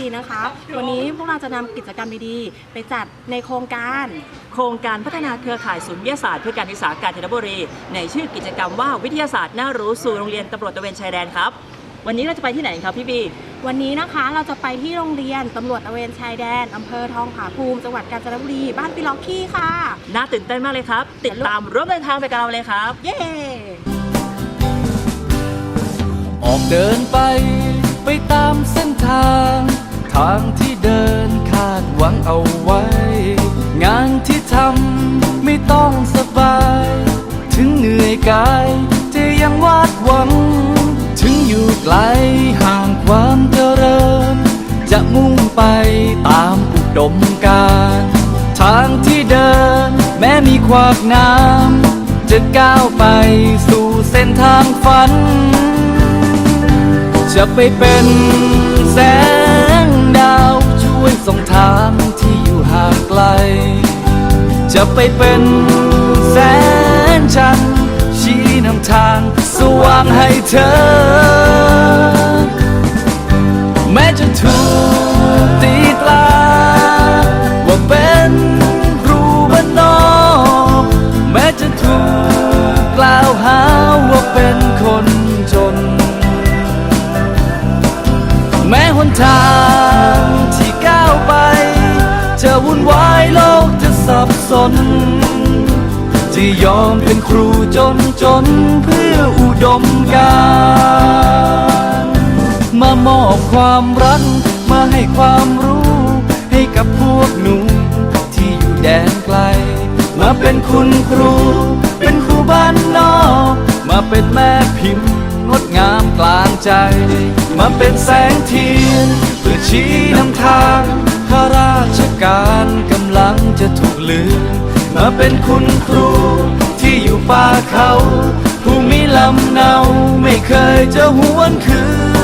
รีนะคะ วันนี้พวกเราจะนำกิจกรรมดีๆ ไปจัดในโครงการ โครงการพัฒนาเครือข่ายศูนย์วิทยาศาสตร์เพื่อการศึกษากาญจนบุรี ในชื่อกิจกรรมว่าวิทยาศาสตร์น่ารู้สู่โรงเรียนตำรวจตระเวนชายแดนครับ วันนี้เราจะไปที่ไหนครับพี่บี วันนี้นะคะเราจะไปที่โรงเรียนตำรวจตระเวนชายแดนอำเภอทองผาภูมิจังหวัดกาญจนบุรีบ้านปิล็อกกี้ค่ะ น่าตื่นเต้นมากเลยครับ ติดตามร่วมเดินทางไปกับเราเลยครับ เย้ออกเดินไปไปตามเส้นทาง ทางที่เดินคาดหวังเอาไว้ งานที่ทำไม่ต้องสบาย ถึงเหนื่อยกายจะยังวาดหวัง ถึงอยู่ไกลห่างความเจริญ จะมุ่งไปตามอุดมการณ์ทางที่เดินแม้มีขวากน้ำจะก้าวไปสู่เส้นทางฝัน จะไปเป็นแสงดาวช่วย ส่องทางที่อยู่ห่างไกล จะไปเป็นแสงฉันชี้นำทางสว่างให้เธอ วุ่นวายโลกจะสับสน จะยอมเป็นครูจนจนเพื่ออุดมการมามอบความรักมาให้ความรู้ ให้กับพวกหนูที่อยู่แดนไกล มาเป็นคุณครู เป็นครูบ้านนอก มาเป็นแม่พิมพ์งดงามกลางใจ มาเป็นแสงเทียนเพื่อชี้นำทาง ข้าราชการกำลังจะถูกลืม มาเป็นคุณครูที่อยู่ป่าเขาผู้มีลำเนาไม่เคยจะหวนคืน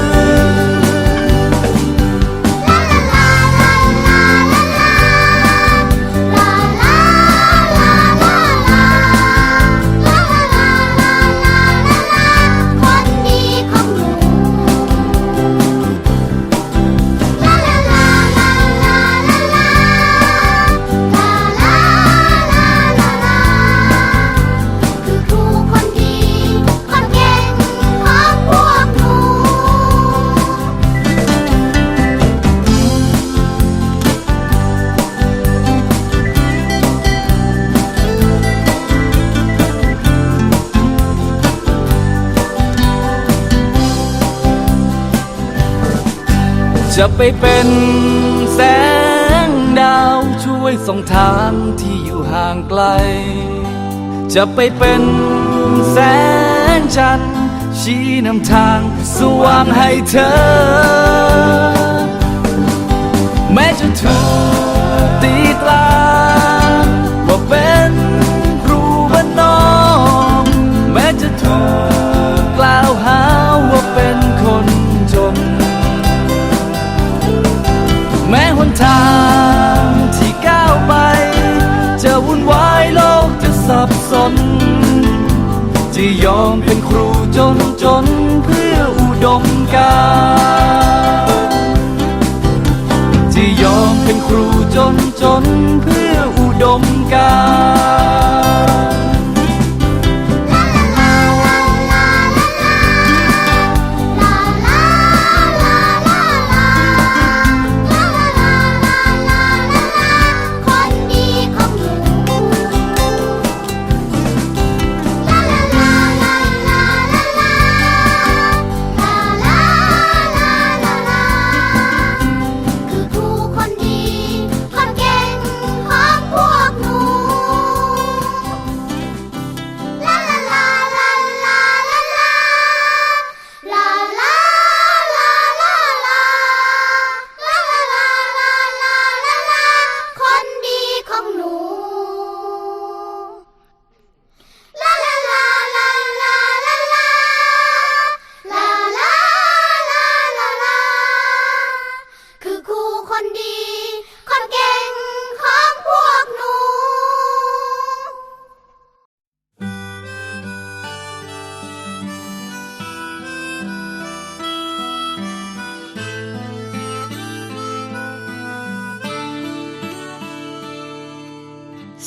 จะไปเป็นแสงดาวช่วยส่องทางที่อยู่ห่างไกล จะไปเป็นแสงจันทร์ชี้นำทางสว่างให้เธอ แม้จะทุก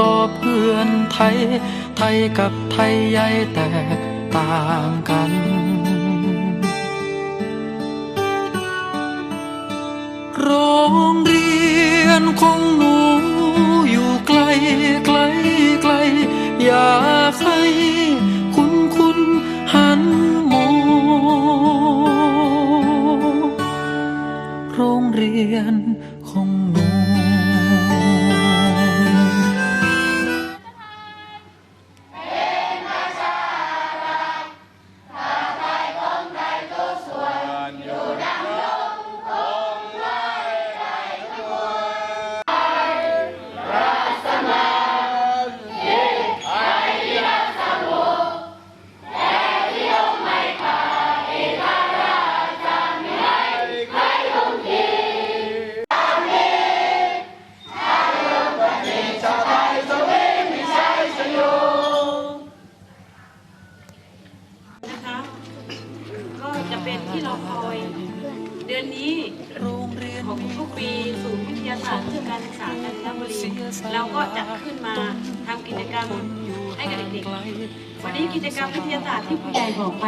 ต่อเพื่อนไทย ไทยกับไทยใหญ่แตกต่างกันโรงเรียนของหนูอยู่ไกลไกลไกลอยา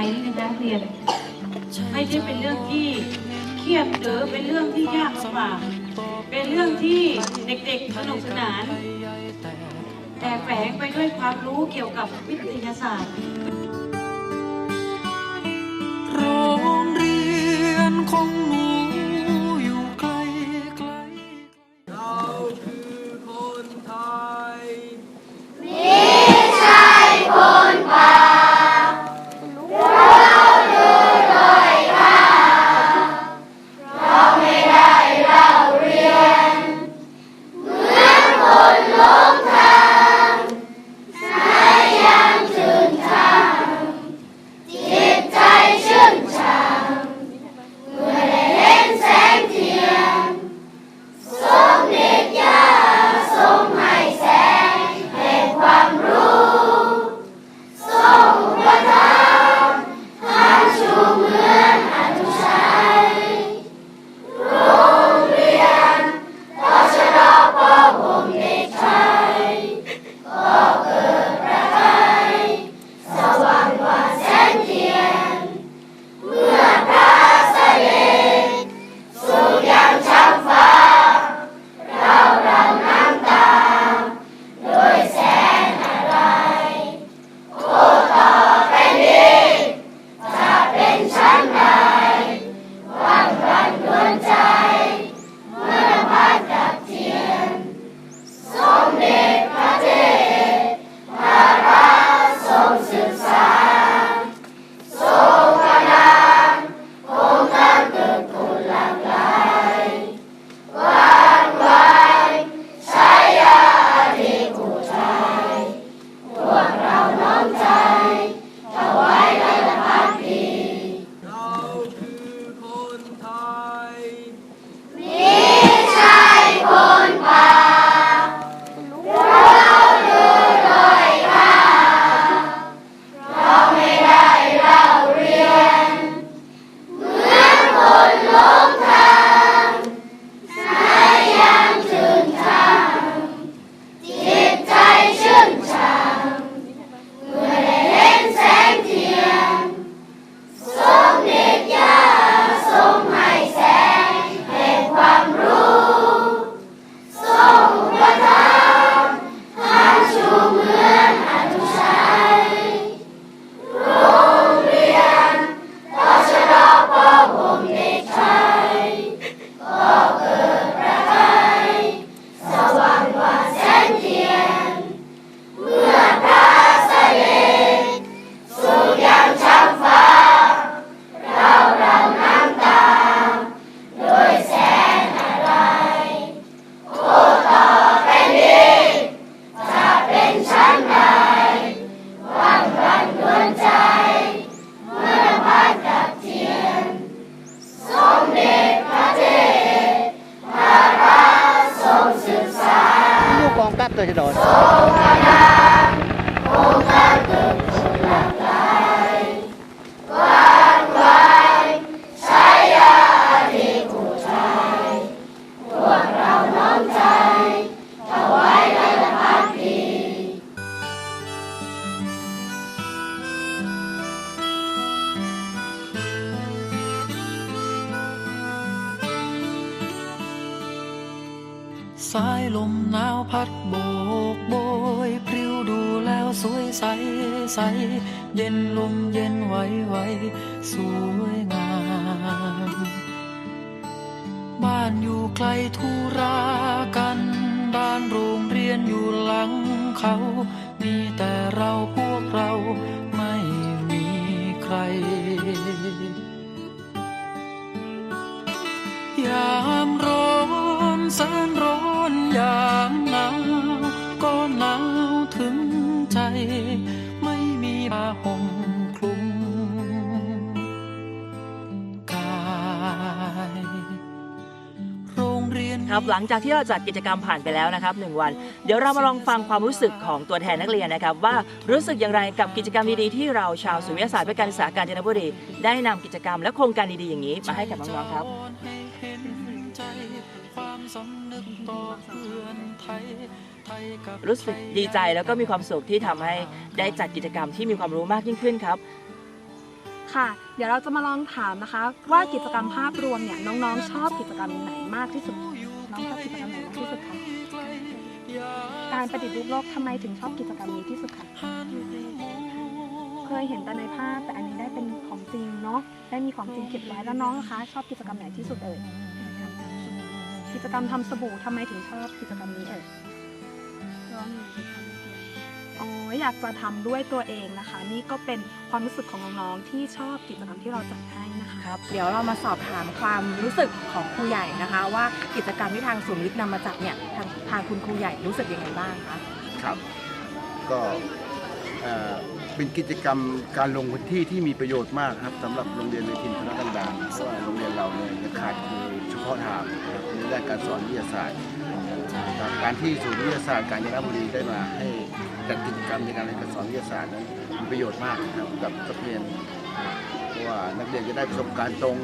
นี่นะคะเรียนไม่ใช่เป็นเรื่องที่เครียดหรือเป็นเรื่องที่ยากลำบากเป็นเรื่องที่เด็กๆสนุกสนาน แต่แฝงไปด้วยความรู้เกี่ยวกับวิทยาศาสตร์โรงเรียนของหนู สายลมหนาวพัดโบกโบยพริ้วดูแล้วสวยใสใส เย็นลมเย็นไหวไหวสวยงาม บ้านอยู่ไกลทุรากันบ้านโรงเรียนอยู่หลังเขา มีแต่เราพวกเรา ครับหลังจากที่เราจัดกิจกรรมผ่านไปแล้วนะครับหนึ่งวัน เดี๋ยวเรามาลองฟังความรู้สึกของตัวแทนนักเรียนนะครับ ว่ารู้สึกอย่างไรกับกิจกรรมดีๆที่เราชาวศูนย์วิทยาศาสตร์เพื่อการศึกษากาญจนบุรีได้นำกิจกรรมและโครงการดีๆอย่างนี้ มาให้กับน้องๆครับรู้สึกดีใจแล้วก็มีความสุขที่ทำให้ได้จัดกิจกรรมที่มีความรู้มากยิ่งขึ้นครับ ค่ะ เดี๋ยวเราจะมาลองถามนะคะ ว่ากิจกรรมภาพรวมเนี่ยน้องๆ ชอบกิจกรรมไหนมากที่สุด น้องชอบกิจกรรมไหนมากที่สุดคะการประดิษฐ์รูปโลกทำไมถึงชอบกิจกรรมนี้ที่สุดคะเคยเห็นแต่ในภาพแต่อันนี้ได้เป็นของจริงเนาะได้มีของจริงเก็บไว้แล้วน้องนะคะ ชอบกิจกรรมไหนที่สุดเอ่ยกิจกรรมทำสบู่ทำไมถึงชอบกิจกรรมนี้เอ่ยอ๋ออยากจะทำด้วยตัวเองนะคะ นี่ก็เป็นความรู้สึกของน้องๆที่ชอบกิจกรรมที่เราจัดให้ นะครับ เดี๋ยวเรามาสอบถามความรู้สึกของครูใหญ่นะคะ ว่ากิจกรรมที่ทางศูนย์วิทย์นำมาจัดเนี่ยทางทางคุณครูใหญ่รู้สึกยังไงบ้างคะครับ ก็เอ่อเป็นกิจกรรมการลงพื้นที่ที่มีประโยชน์มากครับสำหรับโรงเรียนในถิ่นพนักันดารเพราะว่าโรงเรียนเราเนี่ยยังขาดครูเฉพาะทางนะครับในด้านการสอนวิทยาศาสตร์นะครับการที่ศูนย์วิทยาศาสตร์กาญจนบุรีได้มาให้จัดกิจกรรมในการเรียนการสอนวิทยาศาสตร์นั้นมีประโยชน์มากนะครับกับนักเรียน ว่านักเรียนจะได้ประสบการณ์ตรง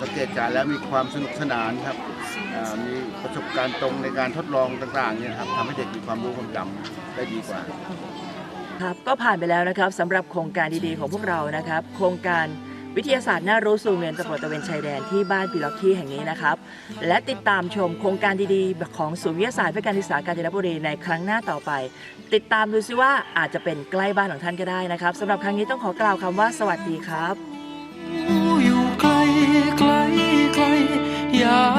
สังเกตการแล้วมีความสนุกสนานครับมีประสบการณ์ตรงในการทดลองต่างๆเนี่ยครับทำให้เด็กมีความรู้ความจำได้ดีกว่าครับก็ผ่านไปแล้วนะครับสำหรับโครงการดีๆของพวกเรานะครับ โครงการวิทยาศาสตร์น่ารู้สู่โรงเรียนตำรวจตะเวนชายแดนที่บ้านปิล็อกกี้แห่งนี้นะครับ และติดตามชมโครงการดีๆ ของศูนย์วิทยาศาสตร์เพื่อการศึกษากาญจนบุรีในครั้งหน้าต่อไป ติดตามดูซิว่าอาจจะเป็นใกล้บ้านของท่านก็ได้นะครับสำหรับครั้งนี้ต้องขอกล่าวคำว่าสวัสดีครับ are.